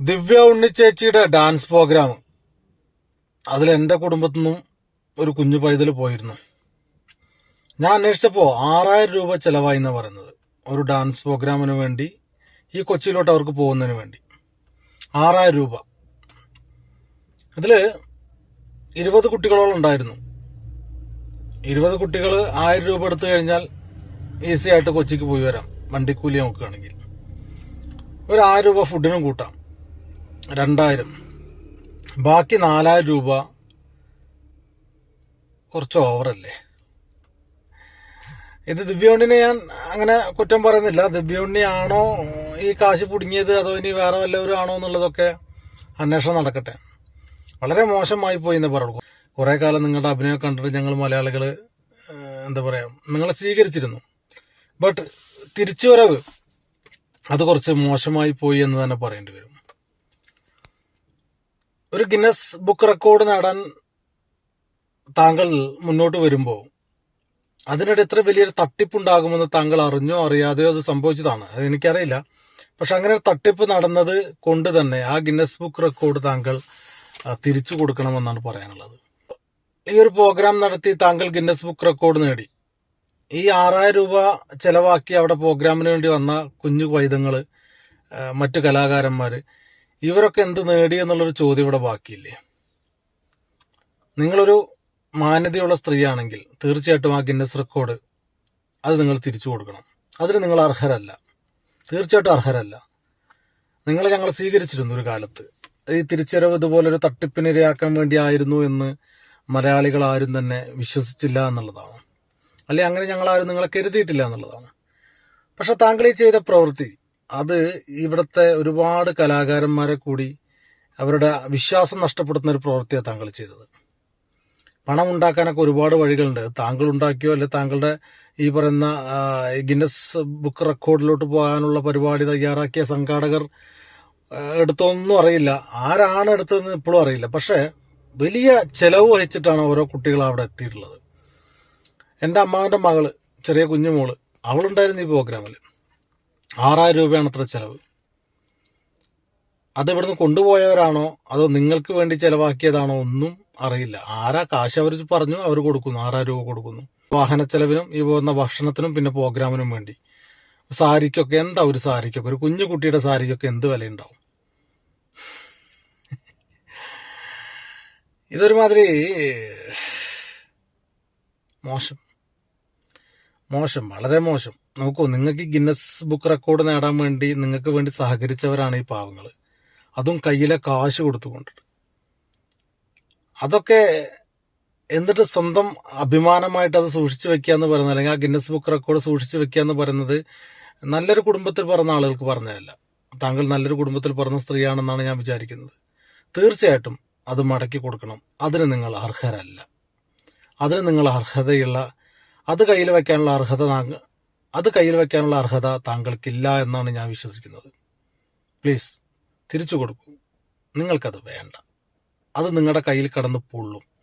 ദിവ്യ ഉണ്ണിച്ചേച്ചിയുടെ dance programme. അതിൽ എന്റെ കുടുംബത്തിൽ നിന്നും ഒരു കുഞ്ഞു പൈതൽ പോയിരുന്നു. ഞാൻ അന്വേഷിച്ചപ്പോ ആറായിരം രൂപ ചെലവായി എന്നാ പറയുന്നത്. ഒരു ഡാൻസ് പ്രോഗ്രാമിന് വേണ്ടി ഈ കൊച്ചിയിലോട്ട് അവർക്ക് പോകുന്നതിന് വേണ്ടി. ആറായിരം രൂപ. അതിൽ ഇരുപത് കുട്ടികളോളം ഉണ്ടായിരുന്നു. ഇരുപത് കുട്ടികൾ ആയിരം രൂപ എടുത്തു കഴിഞ്ഞാൽ ഈസി ആയിട്ട് കൊച്ചിക്ക് പോയി വരാം. വണ്ടിക്കൂലി നോക്കുകയാണെങ്കിൽ ഒരു ആയിരം രൂപ ഫുഡിനും കൂട്ടാം. രണ്ടായിരം. ബാക്കി നാലായിരം രൂപ കുറച്ച് ഓവറല്ലേ? ഇത് ദിവ്യോണ്ണിനെ ഞാൻ അങ്ങനെ കുറ്റം പറയുന്നില്ല. ദിവ്യോണ്ണിയാണോ ഈ കാശ് പുടുങ്ങിയത് അതോ ഇനി വേറെ വല്ലവരും ആണോ എന്നുള്ളതൊക്കെ അന്വേഷണം നടക്കട്ടെ. വളരെ മോശമായി പോയി എന്ന് പറയുള്ളൂ കുറേ കാലം നിങ്ങളുടെ അഭിനയം കണ്ടിട്ട് ഞങ്ങൾ മലയാളികൾ എന്താ പറയുക നിങ്ങളെ സ്വീകരിച്ചിരുന്നു. ബട്ട് തിരിച്ചുവരവ് അത് കുറച്ച് മോശമായി പോയി എന്ന് തന്നെ പറയേണ്ടി വരും. ഒരു ഗിന്നസ് ബുക്ക് റെക്കോർഡ് നേടാൻ താങ്കൾ മുന്നോട്ട് വരുമ്പോൾ അതിനിടെ എത്ര വലിയൊരു തട്ടിപ്പുണ്ടാകുമെന്ന് താങ്കൾ അറിഞ്ഞോ അറിയാതെയോ അത് സംഭവിച്ചതാണ്? അത് എനിക്കറിയില്ല. പക്ഷെ അങ്ങനെ ഒരു തട്ടിപ്പ് നടന്നത് കൊണ്ട് തന്നെ ആ ഗിന്നസ് ബുക്ക് റെക്കോർഡ് താങ്കൾ തിരിച്ചു കൊടുക്കണമെന്നാണ് പറയാനുള്ളത്. ഈ ഒരു പ്രോഗ്രാം നടത്തി താങ്കൾ ഗിന്നസ് ബുക്ക് റെക്കോർഡ് നേടി. ഈ ആറായിരം രൂപ ചെലവാക്കി അവിടെ പ്രോഗ്രാമിന് വേണ്ടി വന്ന കുഞ്ഞു പൈതങ്ങൾ മറ്റു കലാകാരന്മാര് ഇവരൊക്കെ എന്ത് നേടി എന്നുള്ളൊരു ചോദ്യം ഇവിടെ ബാക്കിയില്ലേ? നിങ്ങളൊരു മാന്യതയുള്ള സ്ത്രീയാണെങ്കിൽ തീർച്ചയായിട്ടും ആ ഗിന്നസ് റെക്കോർഡ് അത് നിങ്ങൾ തിരിച്ചു കൊടുക്കണം. അതിന് നിങ്ങൾ അർഹരല്ല. തീർച്ചയായിട്ടും അർഹരല്ല. നിങ്ങളെ ഞങ്ങൾ സ്വീകരിച്ചിരുന്നു ഒരു കാലത്ത്. ഈ തിരിച്ചറിവ് ഇതുപോലൊരു തട്ടിപ്പിനിരയാക്കാൻ വേണ്ടിയായിരുന്നു എന്ന് മലയാളികൾ ആരും തന്നെ വിശ്വസിച്ചില്ല എന്നുള്ളതാണ്. അല്ലെ അങ്ങനെ ഞങ്ങൾ ആരും നിങ്ങളെ കരുതിയിട്ടില്ല എന്നുള്ളതാണ്. പക്ഷെ താങ്കൾ ഈ ചെയ്ത പ്രവൃത്തി അത് ഇവിടുത്തെ ഒരുപാട് കലാകാരന്മാരെ കൂടി അവരുടെ വിശ്വാസം നഷ്ടപ്പെടുത്തുന്ന ഒരു പ്രവൃത്തിയാണ് താങ്കൾ ചെയ്തത്. പണം ഉണ്ടാക്കാനൊക്കെ ഒരുപാട് വഴികളുണ്ട്. താങ്കൾ ഉണ്ടാക്കിയോ അല്ലെ താങ്കളുടെ ഈ പറയുന്ന ഗിന്നസ് ബുക്ക് റെക്കോർഡിലോട്ട് പോകാനുള്ള പരിപാടി തയ്യാറാക്കിയ സംഘാടകർ എടുത്തോന്നും അറിയില്ല. ആരാണ് എടുത്തതെന്ന് ഇപ്പോഴും അറിയില്ല. പക്ഷേ വലിയ ചെലവ് വഹിച്ചിട്ടാണ് ഓരോ കുട്ടികൾ അവിടെ എത്തിയിട്ടുള്ളത്. എന്റെ അമ്മാവന്റെ മകൾ ചെറിയ കുഞ്ഞുമോൾ അവളുണ്ടായിരുന്നു ഈ പ്രോഗ്രാമിൽ ആറായിരം രൂപയാണ് അത്ര ചെലവ്. അത് ഇവിടുന്ന് കൊണ്ടുപോയവരാണോ? അതോ നിങ്ങൾക്ക് വേണ്ടി ചെലവാക്കിയതാണോ ഒന്നും അറിയില്ല. ആരാ കാശ് അവർ പറഞ്ഞു അവർ കൊടുക്കുന്നു. ആറായിരം രൂപ കൊടുക്കുന്നു. വാഹന ചെലവിനും ഈ പോകുന്ന ഭക്ഷണത്തിനും പിന്നെ പ്രോഗ്രാമിനും വേണ്ടി. സാരിക്കൊക്കെ എന്താ ഒരു സാരിക്കൊക്കെ? ഒരു കുഞ്ഞു കുട്ടിയുടെ സാരിക്കൊക്കെ എന്ത് വിലയുണ്ടാവും? ഇതൊരുമാതിരി മോശം. മോശം വളരെ മോശം. നോക്കൂ നിങ്ങൾക്ക് ഗിന്നസ് ബുക്ക് റെക്കോർഡ് നേടാൻ വേണ്ടി നിങ്ങൾക്ക് വേണ്ടി സഹകരിച്ചവരാണ് ഈ പാവങ്ങൾ. അതും കയ്യിലെ കാശ് കൊടുത്തുകൊണ്ട്. അതൊക്കെ എന്നിട്ട് സ്വന്തം അഭിമാനമായിട്ട് അത് സൂക്ഷിച്ചു വെക്കുക എന്ന് പറയുന്നത് അല്ലെങ്കിൽ ആ ഗിന്നസ് ബുക്ക് റെക്കോർഡ് സൂക്ഷിച്ചു വെക്കുക എന്ന് പറയുന്നത് നല്ലൊരു കുടുംബത്തിൽ പറഞ്ഞ ആളുകൾക്ക് പറഞ്ഞതല്ല. താങ്കൾ നല്ലൊരു കുടുംബത്തിൽ പറഞ്ഞ സ്ത്രീയാണെന്നാണ് ഞാൻ വിചാരിക്കുന്നത്. തീർച്ചയായിട്ടും അത് മടക്കി കൊടുക്കണം. അതിന് നിങ്ങൾ അർഹരല്ല. അതിന് നിങ്ങൾ അർഹതയുള്ള അത് കയ്യിൽ വെക്കാനുള്ള അർഹത അത് കയ്യിൽ വെക്കാനുള്ള അർഹത താങ്കൾക്കില്ല എന്നാണ് ഞാൻ വിശ്വസിക്കുന്നത്. പ്ലീസ് തിരിച്ചു കൊടുക്കൂ. നിങ്ങൾക്കത് വേണ്ട. അത് നിങ്ങളുടെ കയ്യിൽ കടന്ന് പൊള്ളും.